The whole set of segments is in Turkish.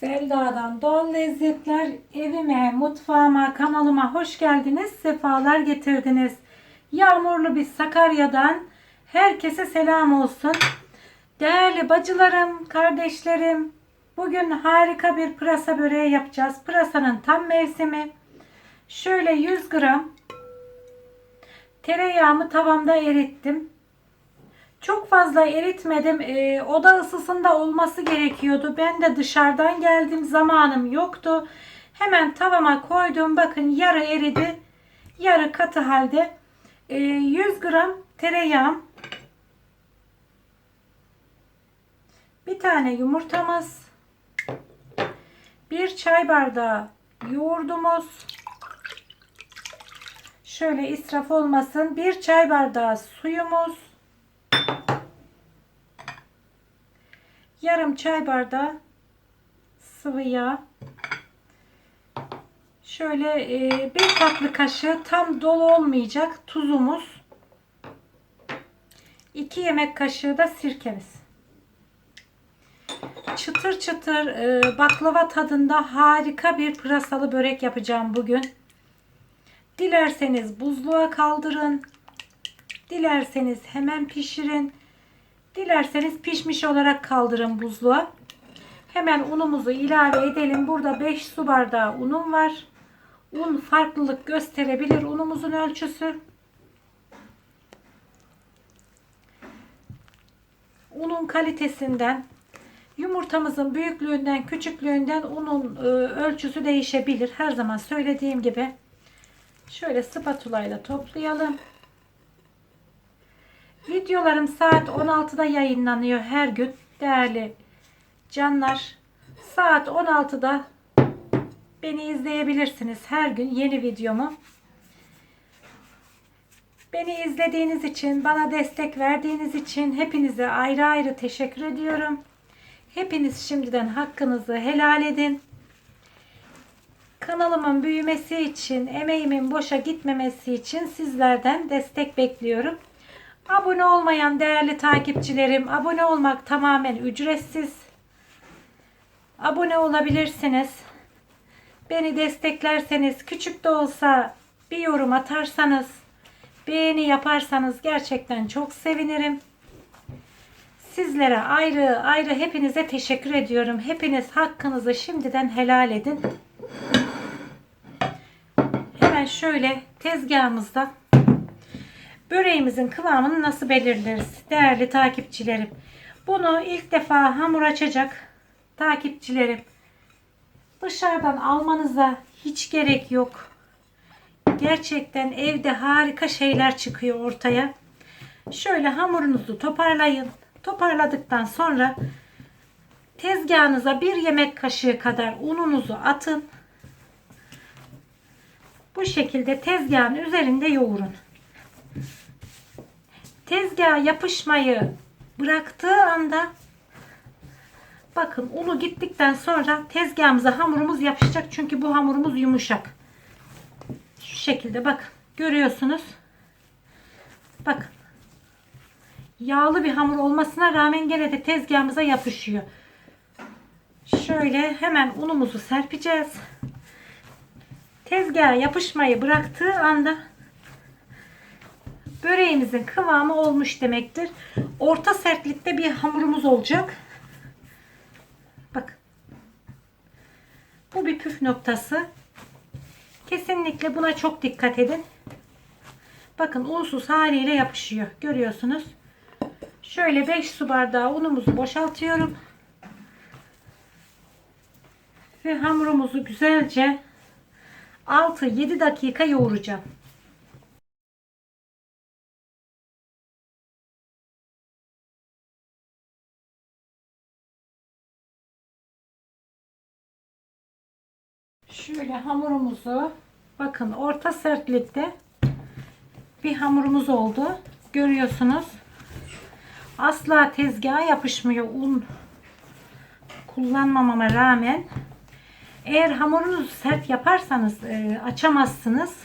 Selda'dan Doğal Lezzetler evime, mutfağıma, kanalıma hoş geldiniz. Sefalar getirdiniz. Yağmurlu bir Sakarya'dan herkese selam olsun. Değerli bacılarım, kardeşlerim, bugün harika bir pırasa böreği yapacağız. Pırasanın tam mevsimi. Şöyle 100 gram tereyağımı tavamda erittim. Çok fazla eritmedim. Ee, oda ısısında olması gerekiyordu. Ben de dışarıdan geldim. Zamanım yoktu. Hemen tavama koydum. Bakın yarı eridi. Yarı katı halde. Ee, 100 gram tereyağım. Bir tane yumurtamız. Bir çay bardağı yoğurdumuz. Şöyle israf olmasın. Bir çay bardağı suyumuz. Yarım çay bardağı sıvı yağ. Şöyle e, bir tatlı kaşığı tam dolu olmayacak tuzumuz. 2 yemek kaşığı da sirkemiz. Çıtır çıtır e, baklava tadında harika bir pırasalı börek yapacağım bugün. Dilerseniz buzluğa kaldırın. Dilerseniz hemen pişirin. Dilerseniz pişmiş olarak kaldırın buzluğa. Hemen unumuzu ilave edelim. Burada 5 su bardağı unum var. Un farklılık gösterebilir unumuzun ölçüsü. Unun kalitesinden, yumurtamızın büyüklüğünden, küçüklüğünden unun e, ölçüsü değişebilir. Her zaman söylediğim gibi. Şöyle spatula ile toplayalım. Videolarım saat 16'da yayınlanıyor her gün. Değerli canlar. Saat 16'da beni izleyebilirsiniz. Her gün yeni videomu. Beni izlediğiniz için, bana destek verdiğiniz için hepinize ayrı ayrı teşekkür ediyorum. Hepiniz şimdiden hakkınızı helal edin. Kanalımın büyümesi için, emeğimin boşa gitmemesi için sizlerden destek bekliyorum. Abone olmayan değerli takipçilerim, abone olmak tamamen ücretsiz. Abone olabilirsiniz. Beni desteklerseniz, küçük de olsa bir yorum atarsanız, beğeni yaparsanız gerçekten çok sevinirim. Sizlere ayrı ayrı hepinize teşekkür ediyorum. Hepiniz hakkınızı şimdiden helal edin. Hemen şöyle tezgahımızda böreğimizin kıvamını nasıl belirleriz değerli takipçilerim. Bunu ilk defa hamur açacak takipçilerim. Dışarıdan almanıza hiç gerek yok. Gerçekten evde harika şeyler çıkıyor ortaya. Şöyle hamurunuzu toparlayın. Toparladıktan sonra tezgahınıza bir yemek kaşığı kadar ununuzu atın. Bu şekilde tezgahın üzerinde yoğurun tezgaha yapışmayı bıraktığı anda bakın unu gittikten sonra tezgahımıza hamurumuz yapışacak. Çünkü bu hamurumuz yumuşak. Şu şekilde bakın görüyorsunuz. Bakın. Yağlı bir hamur olmasına rağmen gene de tezgahımıza yapışıyor. Şöyle hemen unumuzu serpeceğiz. Tezgaha yapışmayı bıraktığı anda böreğimizin kıvamı olmuş demektir. Orta sertlikte bir hamurumuz olacak. Bak. Bu bir püf noktası. Kesinlikle buna çok dikkat edin. Bakın unsuz haliyle yapışıyor. Görüyorsunuz. Şöyle 5 su bardağı unumuzu boşaltıyorum. Ve hamurumuzu güzelce 6-7 dakika yoğuracağım. Şöyle hamurumuzu bakın orta sertlikte bir hamurumuz oldu. Görüyorsunuz. Asla tezgaha yapışmıyor un kullanmamama rağmen. Eğer hamurunuzu sert yaparsanız e, açamazsınız.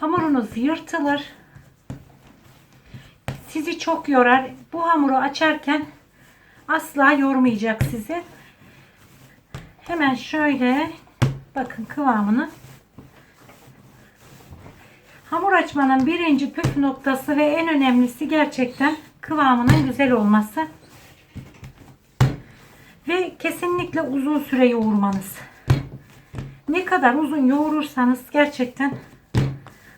Hamurunuz yırtılır. Sizi çok yorar. Bu hamuru açarken asla yormayacak sizi. Hemen şöyle bakın kıvamını. Hamur açmanın birinci püf noktası ve en önemlisi gerçekten kıvamının güzel olması. Ve kesinlikle uzun süre yoğurmanız. Ne kadar uzun yoğurursanız gerçekten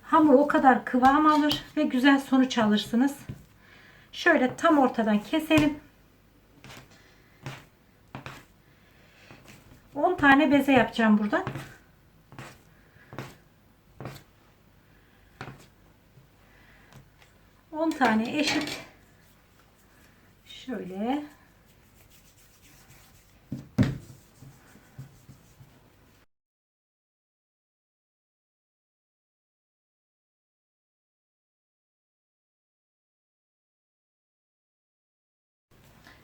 hamur o kadar kıvam alır ve güzel sonuç alırsınız. Şöyle tam ortadan keselim. 10 tane beze yapacağım buradan. On tane eşit. Şöyle.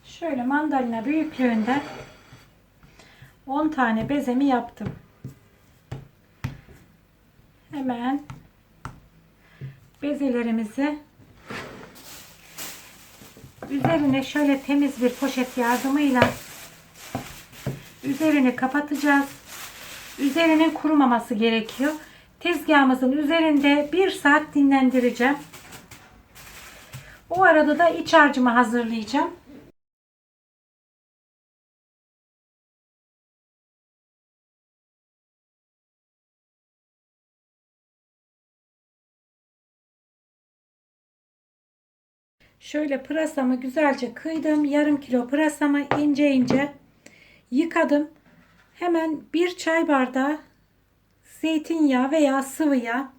Şöyle mandalina büyüklüğünde 10 tane bezemi yaptım. Hemen bezelerimizi üzerine şöyle temiz bir poşet yardımıyla üzerini kapatacağız. Üzerinin kurumaması gerekiyor. Tezgahımızın üzerinde bir saat dinlendireceğim. O arada da iç harcımı hazırlayacağım. Şöyle pırasamı güzelce kıydım. Yarım kilo pırasamı ince ince yıkadım. Hemen bir çay bardağı zeytinyağı veya sıvı yağ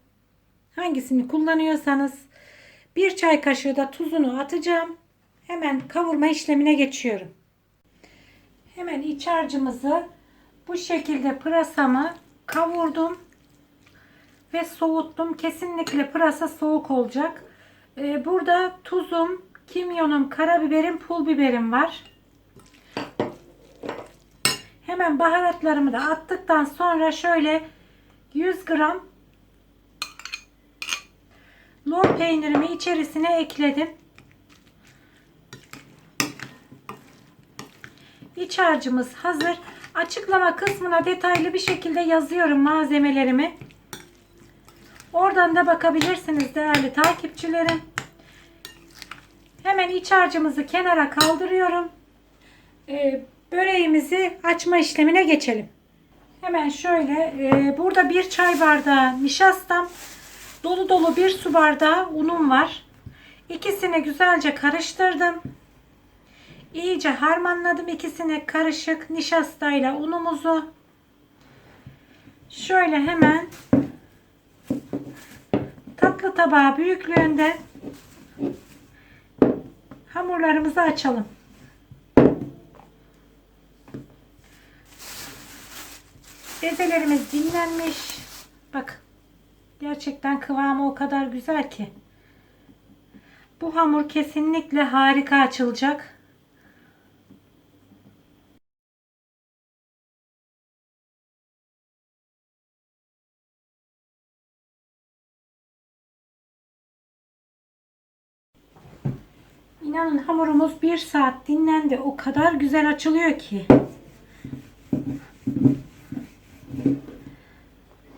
hangisini kullanıyorsanız bir çay kaşığı da tuzunu atacağım. Hemen kavurma işlemine geçiyorum. Hemen iç harcımızı bu şekilde pırasamı kavurdum ve soğuttum. Kesinlikle pırasa soğuk olacak. Ee, burada tuzum, kimyonum, karabiberim, pul biberim var. Hemen baharatlarımı da attıktan sonra şöyle 100 gram lor peynirimi içerisine ekledim. İç harcımız hazır. Açıklama kısmına detaylı bir şekilde yazıyorum malzemelerimi. Oradan da bakabilirsiniz değerli takipçilerim. Hemen iç harcımızı kenara kaldırıyorum. Ee, böreğimizi açma işlemine geçelim. Hemen şöyle e, burada bir çay bardağı nişastam, dolu dolu bir su bardağı unum var. İkisini güzelce karıştırdım. İyice harmanladım ikisini karışık nişastayla unumuzu. Şöyle hemen tatlı tabağı büyüklüğünde hamurlarımızı açalım. Bezelerimiz dinlenmiş. Bak. Gerçekten kıvamı o kadar güzel ki. Bu hamur kesinlikle harika açılacak. İnanın hamurumuz bir saat dinlendi. O kadar güzel açılıyor ki.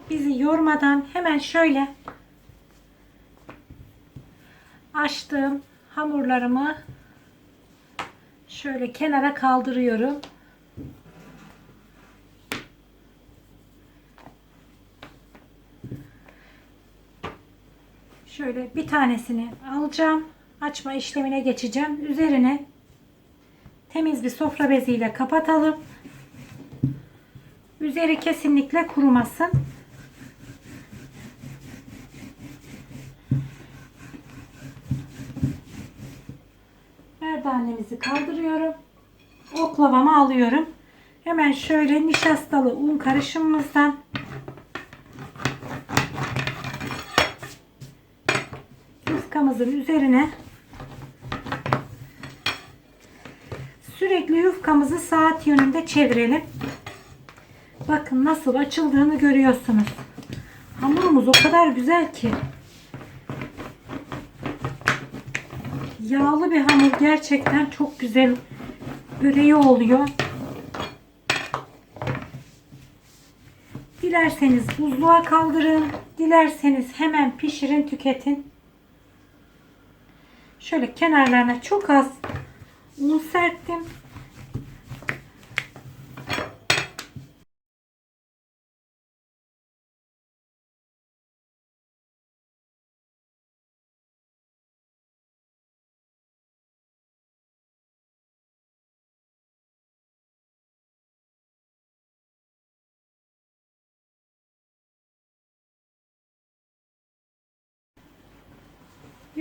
Bizi yormadan hemen şöyle açtığım hamurlarımı şöyle kenara kaldırıyorum. Şöyle bir tanesini alacağım. Açma işlemine geçeceğim. Üzerine temiz bir sofra beziyle kapatalım. Üzeri kesinlikle kurumasın. Merdanemizi kaldırıyorum. Oklavamı alıyorum. Hemen şöyle nişastalı un karışımımızdan yufkamızın üzerine sürekli yufkamızı saat yönünde çevirelim. Bakın nasıl açıldığını görüyorsunuz. Hamurumuz o kadar güzel ki. Yağlı bir hamur gerçekten çok güzel böreği oluyor. Dilerseniz buzluğa kaldırın. Dilerseniz hemen pişirin, tüketin. Şöyle kenarlarına çok az un serptim.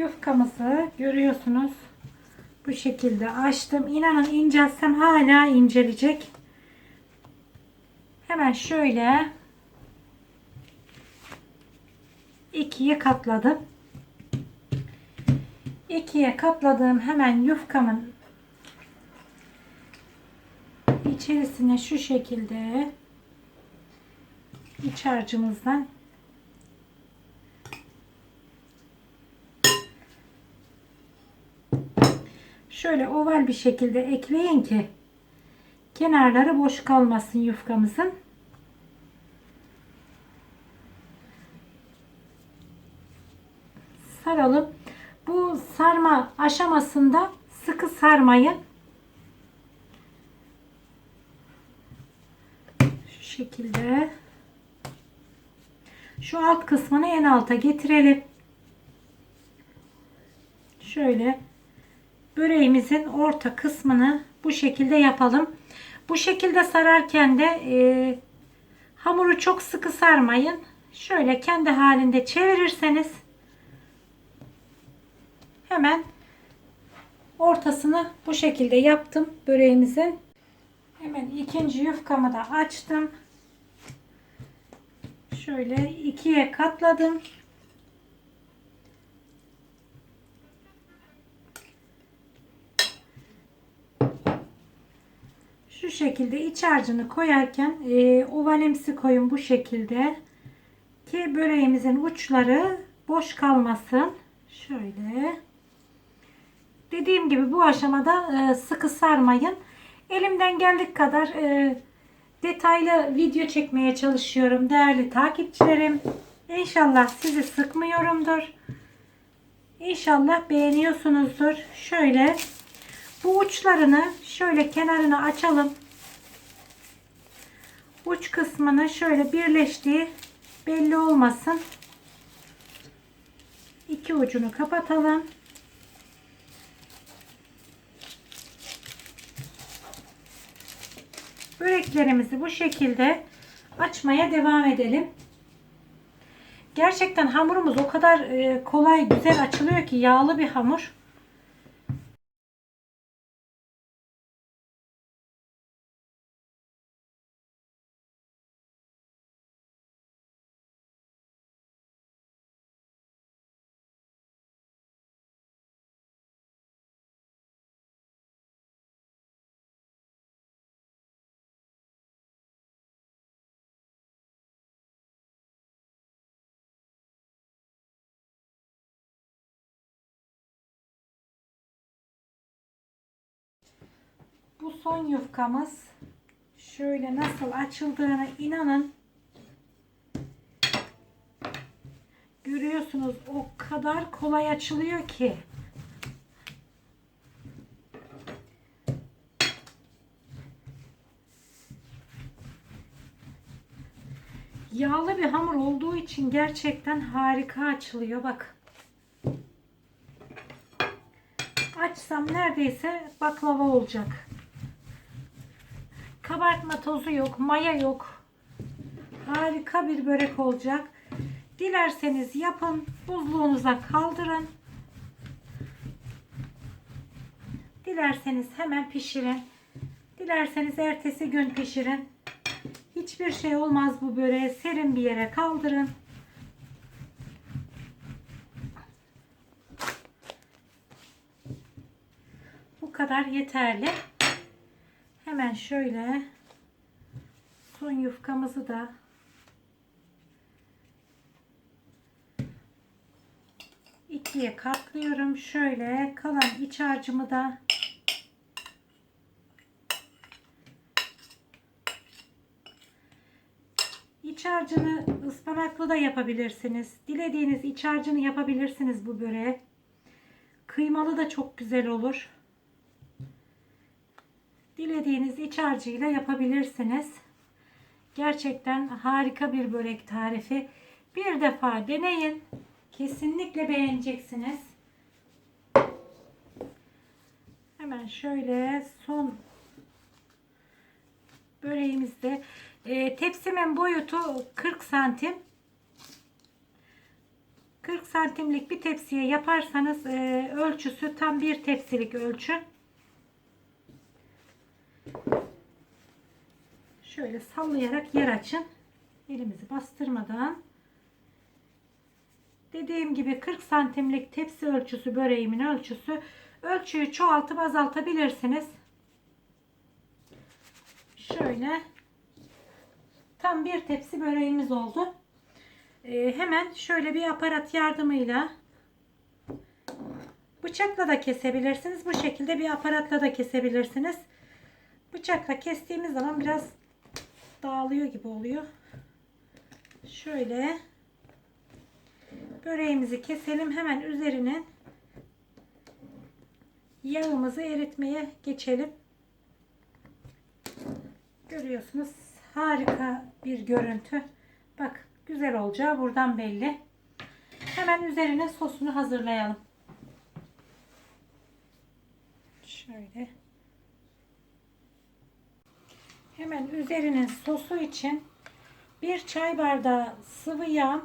Yufkamızı görüyorsunuz. Bu şekilde açtım. İnanın incelsem hala incelecek. Hemen şöyle ikiye katladım. İkiye katladığım hemen yufkamın içerisine şu şekilde iç harcımızdan şöyle oval bir şekilde ekleyin ki kenarları boş kalmasın yufkamızın. Saralım. Bu sarma aşamasında sıkı sarmayın. Şu şekilde. Şu alt kısmını en alta getirelim. Şöyle böreğimizin orta kısmını bu şekilde yapalım. Bu şekilde sararken de e, hamuru çok sıkı sarmayın. Şöyle kendi halinde çevirirseniz hemen ortasını bu şekilde yaptım böreğimizin. Hemen ikinci yufkamı da açtım. Şöyle ikiye katladım. Şu şekilde iç harcını koyarken e, ovalimsi koyun bu şekilde ki böreğimizin uçları boş kalmasın. Şöyle. Dediğim gibi bu aşamada e, sıkı sarmayın. Elimden geldik kadar e, detaylı video çekmeye çalışıyorum değerli takipçilerim. İnşallah sizi sıkmıyorumdur. İnşallah beğeniyorsunuzdur. Şöyle bu uçlarını şöyle kenarına açalım. Uç kısmını şöyle birleştiği belli olmasın. İki ucunu kapatalım. Böreklerimizi bu şekilde açmaya devam edelim. Gerçekten hamurumuz o kadar e, kolay güzel açılıyor ki yağlı bir hamur. Bu son yufkamız şöyle nasıl açıldığını inanın. Görüyorsunuz o kadar kolay açılıyor ki. Yağlı bir hamur olduğu için gerçekten harika açılıyor bak. Açsam neredeyse baklava olacak Kabartma tozu yok, maya yok. Harika bir börek olacak. Dilerseniz yapın, buzluğunuza kaldırın. Dilerseniz hemen pişirin. Dilerseniz ertesi gün pişirin. Hiçbir şey olmaz bu böreğe. Serin bir yere kaldırın. Bu kadar yeterli. Hemen şöyle son yufkamızı da ikiye katlıyorum. Şöyle kalan iç harcımı da iç harcını ıspanaklı da yapabilirsiniz. Dilediğiniz iç harcını yapabilirsiniz bu böreğe. Kıymalı da çok güzel olur. Dilediğiniz iç harcıyla yapabilirsiniz. Gerçekten harika bir börek tarifi. Bir defa deneyin. Kesinlikle beğeneceksiniz. Hemen şöyle son böreğimizde e, tepsimin boyutu 40 santim. 40 santimlik bir tepsiye yaparsanız e, ölçüsü tam bir tepsilik ölçü. Şöyle sallayarak yer açın. Elimizi bastırmadan. Dediğim gibi 40 santimlik tepsi ölçüsü böreğimin ölçüsü. Ölçüyü çoğaltıp azaltabilirsiniz. Şöyle tam bir tepsi böreğimiz oldu. Ee, hemen şöyle bir aparat yardımıyla bıçakla da kesebilirsiniz. Bu şekilde bir aparatla da kesebilirsiniz. Bıçakla kestiğimiz zaman biraz dağılıyor gibi oluyor. Şöyle böreğimizi keselim. Hemen üzerine yağımızı eritmeye geçelim. Görüyorsunuz harika bir görüntü. Bak güzel olacağı buradan belli. Hemen üzerine sosunu hazırlayalım. Şöyle. Hemen üzerinin sosu için bir çay bardağı sıvı yağ,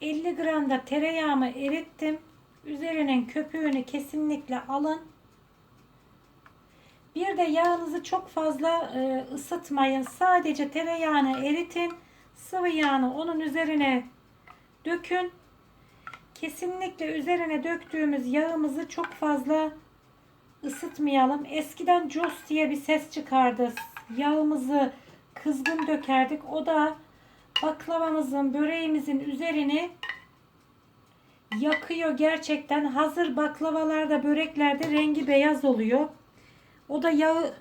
50 gram da tereyağımı erittim. Üzerinin köpüğünü kesinlikle alın. Bir de yağınızı çok fazla e, ısıtmayın. Sadece tereyağını eritin. Sıvı yağını onun üzerine dökün. Kesinlikle üzerine döktüğümüz yağımızı çok fazla ısıtmayalım. Eskiden Jos diye bir ses çıkardı. Yağımızı kızgın dökerdik. O da baklavamızın, böreğimizin üzerini yakıyor gerçekten. Hazır baklavalarda, böreklerde rengi beyaz oluyor. O da yağı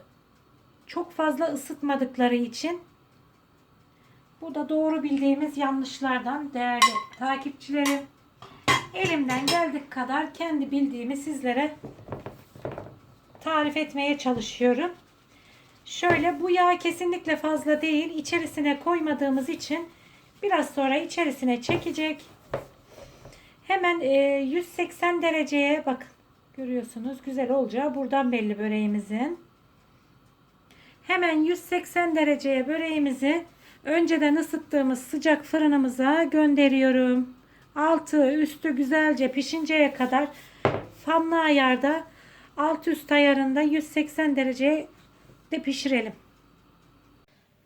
çok fazla ısıtmadıkları için. Bu da doğru bildiğimiz yanlışlardan değerli takipçilerim. Elimden geldik kadar kendi bildiğimi sizlere tarif etmeye çalışıyorum. Şöyle bu yağ kesinlikle fazla değil. İçerisine koymadığımız için biraz sonra içerisine çekecek. Hemen 180 dereceye bakın. Görüyorsunuz güzel olacağı buradan belli böreğimizin. Hemen 180 dereceye böreğimizi önceden ısıttığımız sıcak fırınımıza gönderiyorum. Altı üstü güzelce pişinceye kadar fanlı ayarda alt üst ayarında 180 dereceye de pişirelim.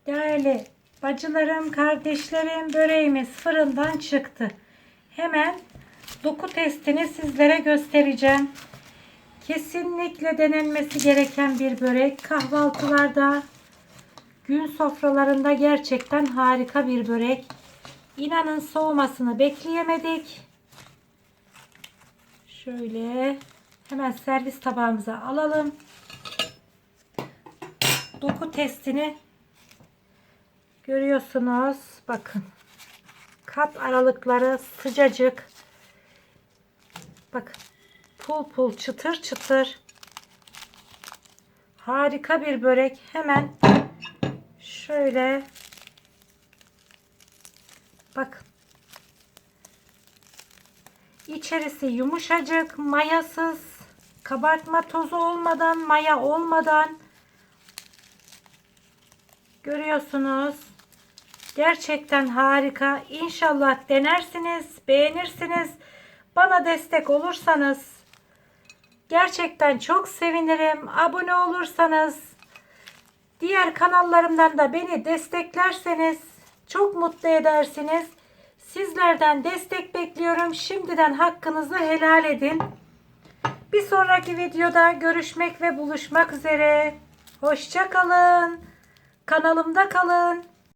Değerli bacılarım, kardeşlerim böreğimiz fırından çıktı. Hemen doku testini sizlere göstereceğim. Kesinlikle denenmesi gereken bir börek. Kahvaltılarda, gün sofralarında gerçekten harika bir börek. İnanın soğumasını bekleyemedik. Şöyle hemen servis tabağımıza alalım. Doku testini görüyorsunuz. Bakın. Kat aralıkları sıcacık. Bakın pul pul çıtır çıtır harika bir börek hemen şöyle bakın içerisi yumuşacık mayasız kabartma tozu olmadan maya olmadan görüyorsunuz gerçekten harika İnşallah denersiniz beğenirsiniz bana destek olursanız Gerçekten çok sevinirim. Abone olursanız, diğer kanallarımdan da beni desteklerseniz çok mutlu edersiniz. Sizlerden destek bekliyorum. Şimdiden hakkınızı helal edin. Bir sonraki videoda görüşmek ve buluşmak üzere. Hoşça kalın. Kanalımda kalın.